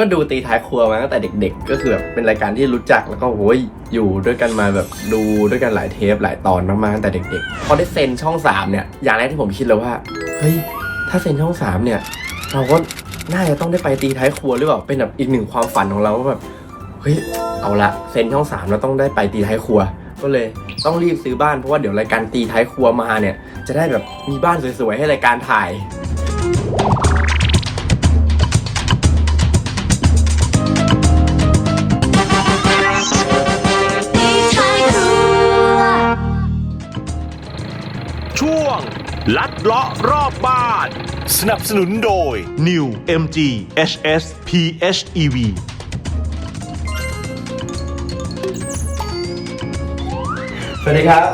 ก็ดูตีท้ายครัวมาตั้งแต่เด็ก ๆ ก็คือแบบเป็นรายการที่รู้จักแล้วก็โอ้ยอยู่ด้วยกันมาแบบดูด้วยกันหลายเทปหลายตอนมากๆตั้งแต่เด็กๆพอได้เซ็นช่อง3เนี่ยอย่างแรกที่ผมคิดเลยว่าเฮ้ยถ้าเซ็นช่อง3เนี่ยเราก็น่าจะต้องได้ไปตีท้ายครัวหรือเปล่าเป็นแบบอีกหนึ่งความฝันของเราว่าแบบเฮ้ยเอาละเซ็นช่อง3แล้วต้องได้ไปตีท้ายครัว ก็เลยต้องรีบซื้อบ้านเพราะว่าเดี๋ยวรายการตีท้ายครัวมาเนี่ยจะได้แบบมีบ้านสวยๆให้รายการถ่าย ลัดเลาะรอบบ้าน สนับสนุนโดย New MG HS PHEV สวัสดีครับ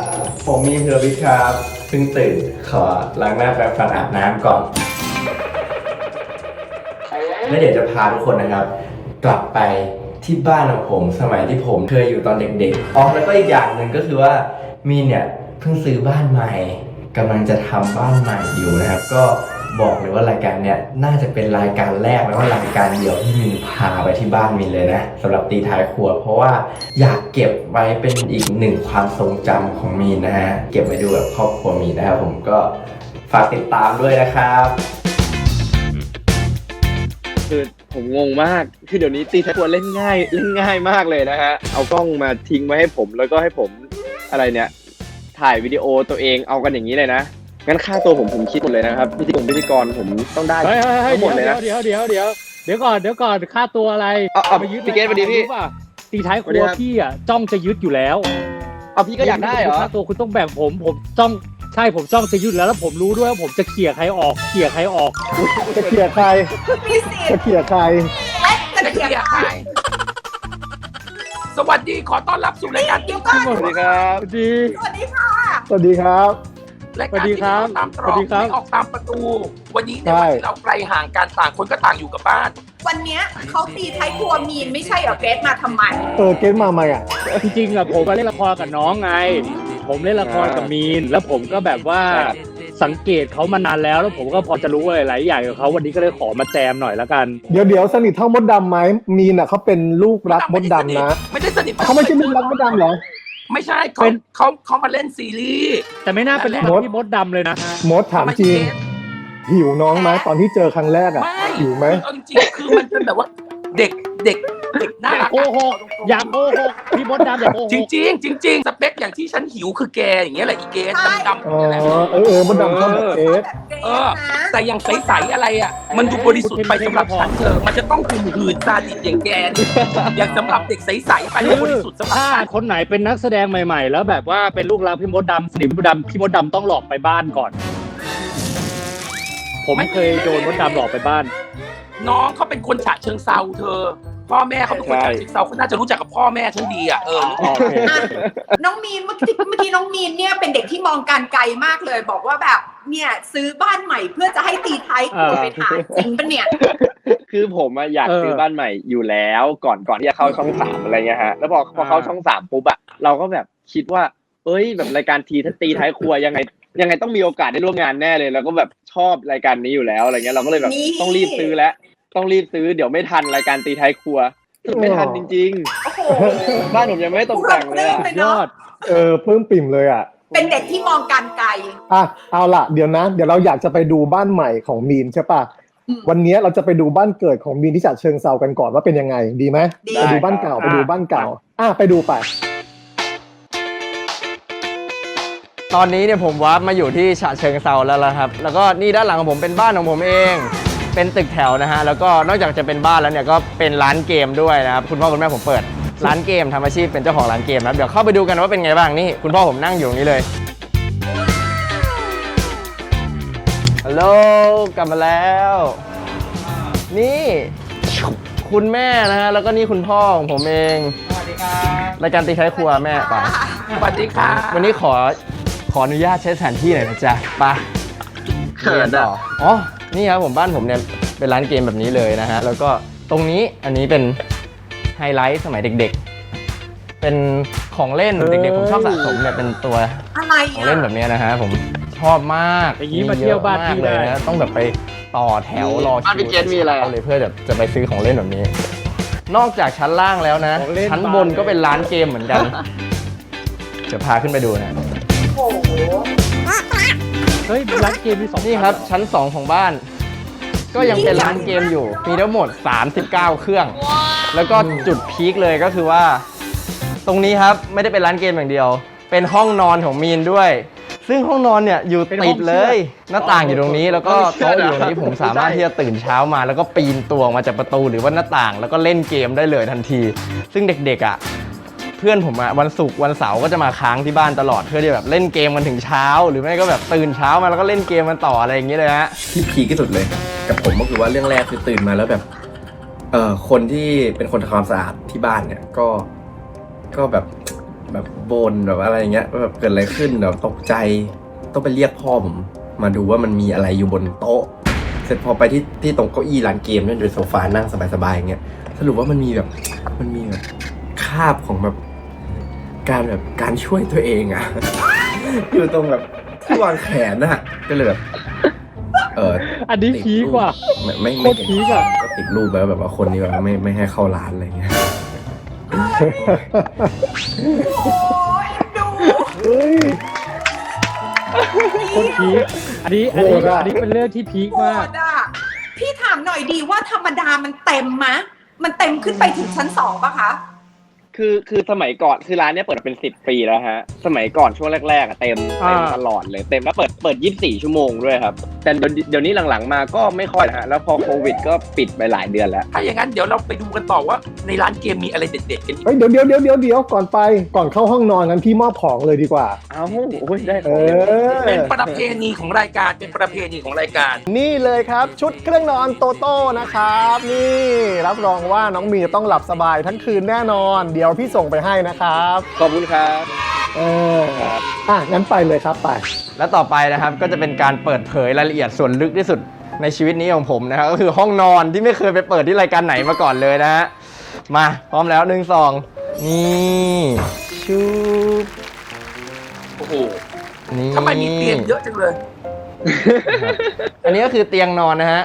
ผมมีเฮอร์บิทครับเพิ่งตื่นขอล้างหน้าแปรงฟันอาบน้ำก่อน แล้วเดี๋ยวจะพาทุกคนนะครับ กลับไปที่บ้านของผม สมัยที่ผมเคยอยู่ตอนเด็กๆอ๋อแล้วก็อีกอย่างหนึ่งก็คือว่ามีเนี่ยเพิ่งซื้อบ้านใหม่ กำลังจะทำบ้านใหม่อยู่นะครับ ก็บอกเลยว่ารายการเนี่ยน่าจะเป็นรายการแรกแล้วว่ารายการเดียวที่มินพาไปที่บ้านมินเลยนะสำหรับตีท้ายครัว เพราะว่าอยากเก็บไว้เป็นอีกหนึ่งความทรงจำของมีนนะฮะเก็บไว้ดูแบบครอบครัวมีนนะครับผมก็ฝากติดตามด้วยนะครับ คือผมงงมาก คือเดี๋ยวนี้ตีทักตัวเล่นง่ายเล่นง่ายมากเลยนะฮะเอากล้องมาทิ้งไว้ให้ผมแล้วก็ให้ผมอะไรเนี่ย ถ่ายวิดีโอตัวเองเอากันอย่างนี้เลยนะ งั้นค่าตัวผมผมคิดหมดเลยนะครับพิธีกรพิธีกรผมต้องได้เฮ้ยเฮ้ยเฮ้ยทั้งหมดเลยเดี๋ยนะ วเดี๋ยวเดี๋ยวเดี๋ยวเดี๋ยวก่อนเดี๋ยวก่อนค่าตัวอะไรเอาเอาไปยึดพี่เกตสวัสดีพี่รู้ป่ะตีท้ายคสวัสดีรัวครับ พี่อะจ้องจะยึดอยู่แล้วเอาพี่ก็อยากได้เหรอ ค่าตัวคุณต้องแบ่งผมผมจ้องใช่ผมจ้องจะยึดแล้วแล้วผมรู้ด้วยว่าผมจะเขี่ยใครออกเขี่ยใครออก จะเกลียดใครจะเกลียดใคร จะเกลียดใครสวัสดีขอต้อนรับสู่รายการติ๊กสวัสดีครับ ดี สวัสดีค่ะ สวัสดีครับรายการที่ไม่ออกตามตรสวัอกสดีครับ ไม่ออกตามประตู วันนี้ในใช่วันที่เราไกลห่างกันต่างคนก็ต่างอยู่กับบ้าน วันเนี้ยเขาตีท้ายครัวมีนไม่ใช่เหรอเกรซมาทำไม เออเกณฑ์มาใหม่อะ จริงๆอะผมมาเล่นละครกับน้องไง ผมเล่นละครกับมีน แล้วผมก็แบบว่าครับสังเกตเขามานานแล้ว แล้วผมก็พอจะรู้อะไรหลายอย่างกับเขาวันนี้ก็เลยขอมาแจมหน่อยละกัน เดี๋ยวเดี๋ยวสนิทเท่ามดดำไหมมีนอะเขาเป็นลูกรักมดดำนะไม่ได้สนิทเขาไม่ใช่ลูกรักมดดำเหรอ ไม่ใช่เขาเป็น เขาเขามาเล่นซีรีส์ แต่ไม่น่าเป็นลูกมดพี่มดดำเลยนะ มดถามจริง หิวน้องไหมตอนที่เจอครั้งแรกอะ ไม่หิวไหมเอาจริงๆคือมันเป็นแบบว่า เด็กเด็ก เด็กน่าอย่ารักโกหกอย่าโกหกพี่มดดำอย่าโกหกจริงๆจริงๆสเปคอย่างที่ฉันหิวคือแกอย่างเงี้ยแหละอีเกสใช่ดำๆอ๋อนี่แหละเออเออมดดำชอบแบบเกสเกรเอซอนะแต่อย่างใสๆอะไรอะ มันดูบริสุทธิ์ไปสำหรับฉันเธอ มันจะต้องหืนหืนซาดิสอย่างแกเนี่ยอย่างสำหรับเด็กใสๆไปแล้วบริสุทธิ์สำหรับถ้าฉันคนไหนเป็นนักแสดงใหม่ๆ แล้วแบบว่าเป็นลูกรักพี่มดดำสนิทพี่มดดำพี่มดดำต้องหลอกไปบ้านก่อน ผมเคยโดนมดดำหลอกไปบ้าน น้องเขาเป็นคนฉะเชิงเซาเธอ พ่อแม่เขาเป็นคนฉะเชิงเซาเขาน่าจะรู้จักกับพ่อแม่ฉันดีอะเออโอเคน้องมีนเมื่อกี้เมื่อกี้น้องมีนเนี่ยเป็นเด็กที่มองการไกลมากเลย บอกว่าแบบเนี่ยซื้อบ้านใหม่เพื่อจะให้ตีท้ายครัวเออไปถ่ายจริงปะเนี่ย คือผมอะอยากเออซื้อบ้านใหม่อยู่แล้วก่อนก่อนที่จะเข้าช่องสามอะไรเงี้ยฮะแล้วพอพอเข้าช่องสามปุ๊บอะเราก็แบบคิดว่า เอ้ยแบบรายการทีถ้าตีท้ายครัวยังไงยังไงต้องมีโอกาสได้ร่วมงานแน่เลย แล้วก็แบบชอบรายการนี้อยู่แล้วอะไรเงี้ยเราก็เลยแบบนี่ต้องรีบซื้อแล้ว ต้องรีบซื้อเดี๋ยวไม่ทันรายการตีท้ายครัวสรุปไม่ทันจริงโอ้โหๆบ้านผมยังไม่ตกแต่งเลยอะเลยยเนาะอด เออปลื้มปิ่มเลยอะ เป็นเด็กที่มองการไกล อะเอาล่ะเดี๋ยวนะ เดี๋ยวเราอยากจะไปดูบ้านใหม่ของมีนใช่ปะอืม วันนี้เราจะไปดูบ้านเกิดของมีนที่ฉะเชิงเซากันก่อนว่าเป็นยังไงดีไหมดี ไปดูบ้านเก่าไปดูบ้านเก่า อะไปดูไป ตอนนี้เนี่ยผมวาร์ปมาอยู่ที่ฉะเชิงเซาแล้วละครับ แล้วก็นี่ด้านหลังของผมเป็นบ้านของผมเอง เป็นตึกแถวนะฮะ แล้วก็นอกจากจะเป็นบ้านแล้วเนี่ยก็เป็นร้านเกมด้วยนะครับ คุณพ่อคุณแม่ผมเปิด ร้านเกมทำอาชีพเป็นเจ้าของร้านเกมนะครับเดี๋ยวเข้าไปดูกันว่าเป็นไงบ้างนี่ คุณพ่อผมนั่งอยู่ตรงนี้เลยฮัลโหลกลับมาแล้ว นี่คุณแม่นะฮะแล้วก็นี่คุณพ่อของผมเองสวัสดีครับรายการตีท้ายครัวแม่ไปสวัสดีค่ะวันนี้ขอขออนุญาตใช้สถานที่หน่อยนะจ๊ะไปเรียนต่ออ๋อ นี่ครับผมบ้านผมเนี่ยเป็นร้านเกมแบบนี้เลยนะฮะแล้วก็ตรงนี้อันนี้เป็นไฮไลท์สมัยเด็กๆ เป็นของเล่นเด็กๆผมชอบสะสมเนี่ยเป็นตัวอะไรของอะเล่นแบบเนี้ยนะฮะผมชอบมากอย่างนี้มาเที่ยวบ้านพี่เยอะมากเลยได้ นะต้องแบบไปต่อแถวรอคิวบ้านพี่เจนมีอะไรอะเลยเพื่อจะจะไปซื้อของเล่นแบบนี้ นอกจากชั้นล่างแล้วนะ ของเล่นชั้นบนก็เป็นร้านเกมเหมือนกันเดี๋ยวพาขึ้นไปดูนะ โอ้โห เฮ้ยร้านเกมมีสองนี่ครับ ชั้น 2 ของบ้าน ก็ยังเป็นร้านเกมอยู่ มีทั้งหมด 39 เครื่อง แล้วก็จุดพีคเลยก็คือว่า ตรงนี้ครับไม่ได้เป็นร้านเกมอย่างเดียว เป็นห้องนอนของมีนด้วย ซึ่งห้องนอนเนี่ยอยู่ติดเลย หน้าต่างอยู่ตรงนี้แล้วก็โต๊ะอยู่ตรงนี้ผมสามารถที่จะตื่นเช้ามา แล้วก็ปีนตัวออกมาจากประตูหรือว่าหน้าต่าง แล้วก็เล่นเกมได้เลยทันที ซึ่งเด็กๆอะ เพื่อนผมอะวันศุกร์วันเสาร์ก็จะมาค้างที่บ้านตลอดเพื่อที่แบบเล่นเกมกันถึงเช้า หรือไม่ก็แบบตื่นเช้ามาแล้วก็เล่นเกมกันต่ออะไรอย่างเงี้ยเลยฮะที่พีคที่สุดเลย กับผมก็คือว่าเรื่องแรกคือตื่นมาแล้วแบบเอ่อคนที่เป็นคนทำความสะอาดที่บ้านเนี่ยก็ก็แบบแบบบนแบบอะไรอย่างเงี้ยแบบเกิดอะไรขึ้นแบบตกใจต้องไปเรียกพ่อผมมาดูว่ามันมีอะไรอยู่บนโต๊ะ เสร็จพอไปที่ที่ตรงเก้าอี้ร้านเกมนี่ยโดยโซฟานั่งสบายๆอย่างเงี้ยสรุปว่ามันมีแบบมันมีแบบาบของแบบการแบบการช่วยตัวเองอะ อยู่ตรงแบบที่วางแขนน่ะก็เลยแบบ เอออันนี้พีคกว่าไม่ไม่โคไม่ตรพีคอะ ก็ติดรูปแล้วแบบว่าคนนี้แบบไม่ไม่ให้เข้าร้านอะไรเงี้ยโอ้ยดูเฮ้ย โคตรพีคอันนี้อันนี้โหดอะ อันนี้เป็นเรื่องที่พีคโหมากดอะ พี่ถามหน่อยดีว่าธรรมดามันเต็มมะ มันเต็มขึ้นไปถึงชั้นสองปะคะ คือคือสมัยก่อนคือร้านเนี้ยเปิดมาเป็นสิบปีแล้วฮะ สมัยก่อนช่วงแรกๆอะเต็มเต็มอ่า ตลอดเลยเต็มแล้วเปิดเปิดยี่สิบสี่ชั่วโมงด้วยครับ แต่เดี๋ยวเดี๋ยวนี้หลังๆมาก็ไม่ค่อยนะฮะแล้วพอโควิดก็ปิดไปหลายเดือนแล้ว ถ้าอย่างนั้นเดี๋ยวเราไปดูกันต่อว่า ในร้านเกมมีอะไรเด็ดๆกันอีกเฮ้ยเดี๋ยวเดี๋ยวเดี๋ยวเดี๋ยวเดี๋ยวก่อนไปก่อนเข้าห้องนอนกันพี่มอบของเลยดีกว่า เอ้าโอ้ยได้ขเอองเลยอ เป็นประเพณีของรายการเป็นประเพณีของรายการ นี่เลยครับชุดเครื่องนอนโตโต้นะครับ นี่รับรองว่าน้องมีจะต้องหลับสบายทั้งคืนแน่นอน เดี๋ยวพี่ส่งไปให้นะครับขอบคุณครับ เอออะงั้นไปเลยครับไป และต่อไปนะครับก็จะเป็นการเปิดเผยรายละเอียดส่วนลึกที่สุดในชีวิตนี้ของผมนะครับก็คือห้องนอนที่ไม่เคยไปเปิดที่รายการไหนมาก่อนเลยนะฮะมาพร้อมแล้วหนึ่งสองนี่ชูบโอ้โหนี่ทำไมมีเตียงเยอะจังเลย อันนี้ก็คือเตียงนอนนะฮะ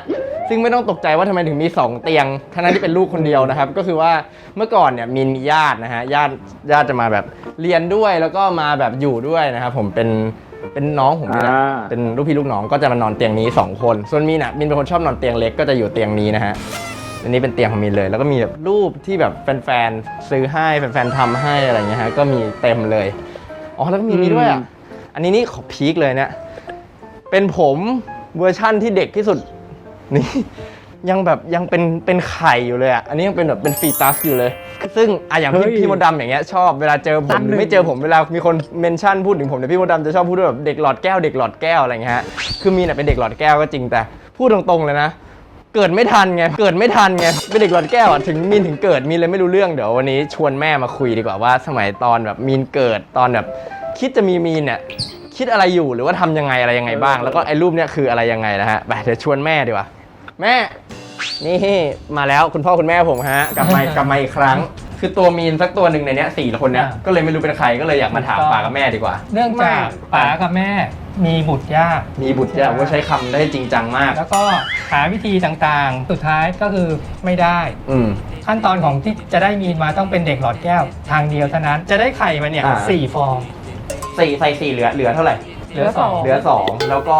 ซึ่งไม่ต้องตกใจว่าทำไมถึงมี 2 เตียงทั้งนั้นที่เป็นลูกคนเดียวนะครับ ก็คือว่าเมื่อก่อนเนี่ยมีนมีญาตินะฮะญาติญาติจะมาแบบเรียนด้วยแล้วก็มาแบบอยู่ด้วยนะครับผมเป็นเป็นน้องผมนี่แหละอ่า เป็นลูกพี่ลูกน้องก็จะมานอนเตียงนี้ 2 คน ส่วนมีนอะมินเป็นคนชอบนอนเตียงเล็กก็จะอยู่เตียงนี้นะฮะอันนี้เป็นเตียงของมินเลย แล้วก็มีแบบรูปที่แบบแฟนๆซื้อให้แฟนๆทำให้อะไรเงี้ยฮะก็มีเต็มเลยอ๋อแล้วก็มีนี้ด้วยอะอันนี้นี่ขอพีคเลยเนี่ย เป็นผมเวอร์ชั่นที่เด็กที่สุด นี่ยังแบบยังเป็นเป็นไข่อยู่เลยอะ อันนี้ยังเป็นแบบเป็นฟีตัสอยู่เลย ซึ่งอะอย่างพี่เฮ้ยพี่มดดำอย่างเงี้ยชอบเวลาเจอผตั้มงหรือหนึ่ไม่งเจอผมเวลามีคนเมนชั่นพูดถึงผมเนี่ยพี่มดดำจะชอบพูดด้วยแบบเด็กหลอดแก้วเด็กหลอดแก้วอะไรเงี้ยฮะคือมีน่ะเป็นเด็กหลอดแก้วก็จริงแต่ พูดตรงๆเลยนะ เกิดไม่ทันไง เกิดไม่ทันไง เป็นเด็กหลอดแก้วอะ ถึงมีนถึงเกิดมีนเลยไม่รู้เรื่อง เดี๋ยววันนี้ชวนแม่มาคุยดีกว่าว่า สมัยตอนแบบมีนเกิดตอนแบบ คิดจะมีมีนเนี่ยคิดอะไรอยู่หรือว่าทำยังไงอะไรยังไงบ้าง แล้วก็ไอ้รูปเนี่ยคืออะไรยังไงนะฮะ ไปเดี๋ยวชวนแม่ดีกว่า แม่ นี่มาแล้วคุณพ่อคุณแม่ผมฮะกลับมากลับมาอีกครั้ง คือตัวมีนสักตัวหนึ่งในเนี้ยสี่คนเนี้ยก็เลยไม่รู้เป็นใครก็เลยอยากมาถามป้ากับแม่ดีกว่า เนื่องจากป๋ากับแม่มีบุตรยาก มีบุตรยากว่าใช้คำได้จริงจังมาก แล้วก็หาวิธีต่างๆ สุดท้ายก็คือไม่ได้ อืม ขั้นตอนของที่จะได้มีนมาต้องเป็นเด็กหลอดแก้ว ทางเดียวเท่านั้นจะได้ไข่มาเนี่ยอ่า สี่ฟอง สี่ใส่สี่เหลือเหลือเท่าไหร่ เหลือสองเหลือสองแล้วก็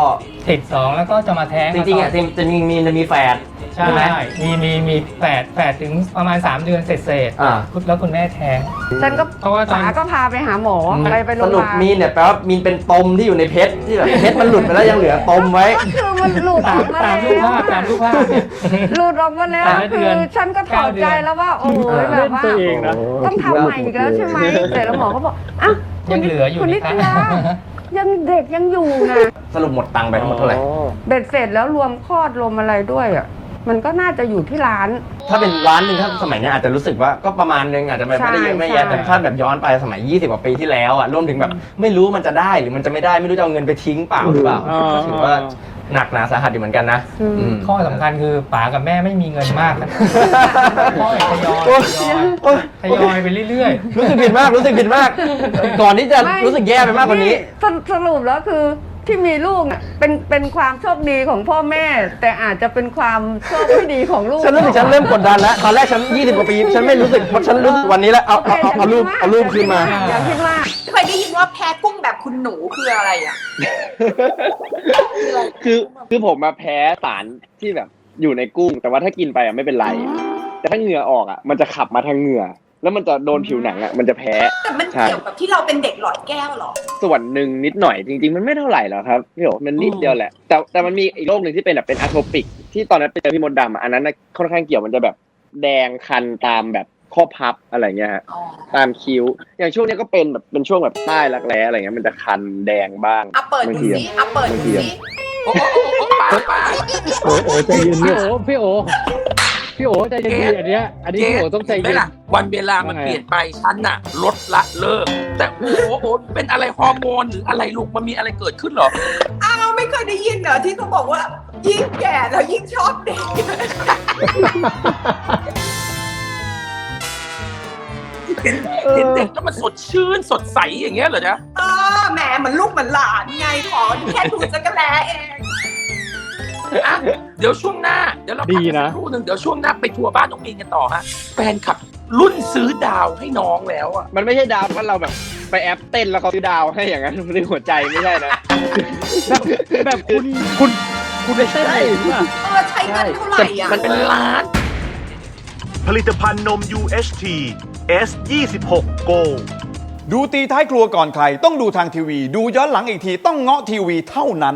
ติดสองแล้วก็จะมาแท้งจริงๆอะมาตนจะจะมีมีจะมีแฝดใช่ไหมมีมีมีแปดแปดถึงประมาณ 3 เดือนเสร็จเสร็จๆอ่าแล้วคุณแม่แท้งฉันก็เพราะว่าตอนป๋าก็พาไปหาหมอไปไปโรสงพรุปยาบาลมีนเนี่ยแปลว่ามีนเป็นตมที่อยู่ในเพชรที่แบบเพชรมันหลุดไปแล้วยังเหลือตมไว้คือมันหลุดอตาอมกมาตามรูปแล้วภาพตามรูปภาพเนี่ยหลุดออกมาแล้วแต่ละเดืคืออนฉันก็ถอดใจแล้วว่าโอ้ยแบเล่บนว่าตัวเองนะต้องทำใหม่อีกแล้วใช่ไหมแต่แล้วหมอก็บอกอะคุยัณงเหลืออยู่คุณนินี่ตคะยา ยังเด็กยังอยู่นะ สรุปหมดตังค์ไปทั้งหมดเท่าไหร่ เบ็ดเสร็จแล้วรวมคลอดรวมอะไรด้วยอะ มันก็น่าจะอยู่ที่ร้าน ถ้าเป็นร้านหนึ่งถ้าสมัยเนี้ยอาจจะรู้สึกว่าก็ประมาณนึงอาจจะไม่ได้เยอะไม่แยะใช่ แต่ถ้าแบบย้อนไปสมัย 20กว่าปีที่แล้วอะรวมถึงแบบ ไม่รู้มันจะได้หรือมันจะไม่ได้ไม่รู้จะเอาเงินไปทิ้งเปล่าหรือเปล่าอ่าก็ถือว่า หนักหนาสาหัสอยู่เหมือนกันนะอืม อืมข้อสำคัญคือป๋ากับแม่ไม่มีเงินมากนะพ่อทยอยโอ๊ยทยอยโอ๊ยทยอยไปเรื่อยรู้สึกผิดมากรู้สึกผิดมาก ก่อนที่จะไม่รู้สึกแย่ไปมากกว่านี้ สรุปสรุปแล้วคือ ที่มีลูกน่ะเป็นเป็นความโชคดีของพ่อแม่ แต่อาจจะเป็นความโชคไม่ดีของลูก ฉันรู้สึกฉันเริ่มกดดันแล้ว ตอนแรกฉัน 20 กว่าปี ฉันไม่รู้สึกเพราะฉันรู้สึกวันนี้แล้ว เอาเอาเอาเอารูปเอารูปขึ้นมา อย่าคิดว่าเคยได้ยินว่าแพ้กุ้งแบบคุณหนูคืออะไรอะ คือคือผมมาแพ้สารที่แบบอยู่ในกุ้ง แต่ว่าถ้ากินไปอะไม่เป็นไร แต่ถ้าเหงื่อออกอะมันจะขับมาทางเหงื่อ แล้วมันจะโดนผิวหนังอะมันจะแพ้ แต่มันใช่ เกี่ยวกับที่เราเป็นเด็กหลอดแก้วเหรอ ส่วนหนึ่งนิดหน่อยจริง ๆ มันไม่เท่าไหร่หรอกครับพี่โอมันนิดเดียวแหละ แต่แต่มันมีอีกโรคหนึ่งที่เป็นแบบเป็นอะโทปิก ที่ตอนนั้นไปเจอพี่มดดำอะอันนั้นน่ะค่อนข้างเกี่ยวมันจะแบบแดงคันตามแบบข้อพับอะไรเงี้ยฮะอ๋อ ตามคิ้ว อย่างช่วงเนี้ยก็เป็นแบบเป็นช่วงแบบใต้รักแร้อะไรเงี้ยมันจะคันแดงบ้าง อะเปิดบางดูทีสิอะเปิดดูสิๆโอ้โหโอ้โหป๋าป๋าโอ้โหใจเย็นพี่โอพี่โอ พี่โอใจเย็นดีอันเนี้ยอันนี้พี่โอต้องใจเห็นไหมเย็น ล่ะวันเวลามันว่าไง เปลี่ยนไปฉันน่ะ ลดละเลิก แต่โอ้โหโอ้โหเป็นอะไรฮอร์โมนหรืออะไรลูกมันมีอะไรเกิดขึ้นเหรอ อ้าวไม่เคยได้ยินเหรอที่เขาบอกว่า ยิ่งแก่แล้วยิ่งชอบเด็ก เห็นเห็นเด็กแล้วมันสดชื่นสดใสอย่างเงี้ยเหรอจ๊ะ เออแหมเหมือนลูกเหมือนหลานไงขอแค่ดูจักรแลเอง อะเดี๋ยวช่วงหน้า เดี๋ยวเราพักดีกันนะสักครู่หนึ่งเดี๋ยวช่วงหน้าไปทัวร์บ้านน้องมีนกันต่อฮะแฟนคลับรุ่นซื้อดาวให้น้องแล้วอะ มันไม่ใช่ดาวว่าเราแบบ ไปแอปเต้นแล้วเขาซื้อดาวให้อย่างนั้นมันเป็นหัวใจไม่ใช่นะแบบแบบคุณคุณคุณไปเต้นอะไรหรือเปล่าเออใช้เงินเท่าไหร่อะ มันเป็นล้าน ผลิตภัณฑ์นม UHT S26 Go ดูตีท้ายครัวก่อนใคร ต้องดูทางทีวี ดูย้อนหลังอีกทีต้องเงาะทีวีเท่านั้น